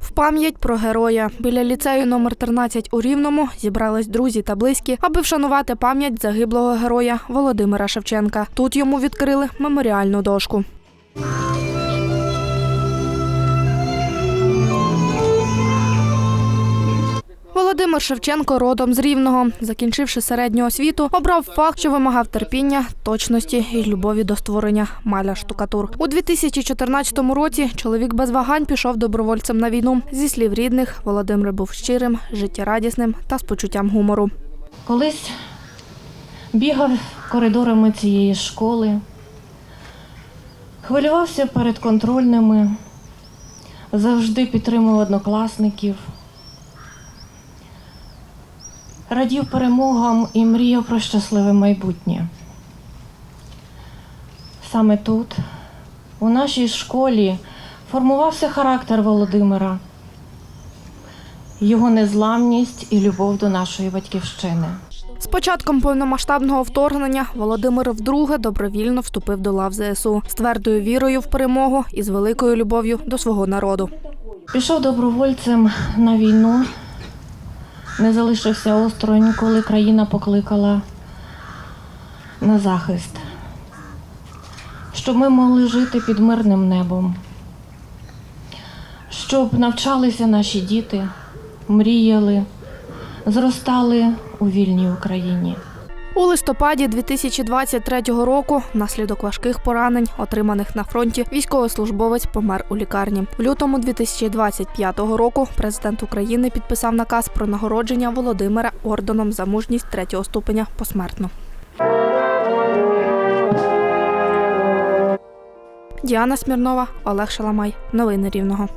В пам'ять про героя біля ліцею номер 13 у Рівному зібрались друзі та близькі, аби вшанувати пам'ять загиблого героя Володимира Шевченка. Тут йому відкрили меморіальну дошку. Володимир Шевченко родом з Рівного. Закінчивши середню освіту, обрав фах, що вимагав терпіння, точності і любові до створення маляр штукатур. У 2014 році чоловік без вагань пішов добровольцем на війну. Зі слів рідних, Володимир був щирим, життєрадісним та з почуттям гумору. Колись бігав коридорами цієї школи, хвилювався перед контрольними, завжди підтримував однокласників, радів перемогам і мріяв про щасливе майбутнє. Саме тут, у нашій школі, формувався характер Володимира, його незламність і любов до нашої батьківщини. З початком повномасштабного вторгнення Володимир вдруге добровільно вступив до лав ЗСУ з твердою вірою в перемогу і з великою любов'ю до свого народу. Пішов добровольцем на війну, не залишився осторонь, коли країна покликала на захист, щоб ми могли жити під мирним небом, щоб навчалися наші діти, мріяли, зростали у вільній Україні. У листопаді 2023 року, внаслідок важких поранень, отриманих на фронті, військовослужбовець помер у лікарні. В лютому 2025 року президент України підписав наказ про нагородження Володимира орденом за мужність третього ступеня посмертно. Діана Смірнова, Олег Шаламай. Новини Рівного.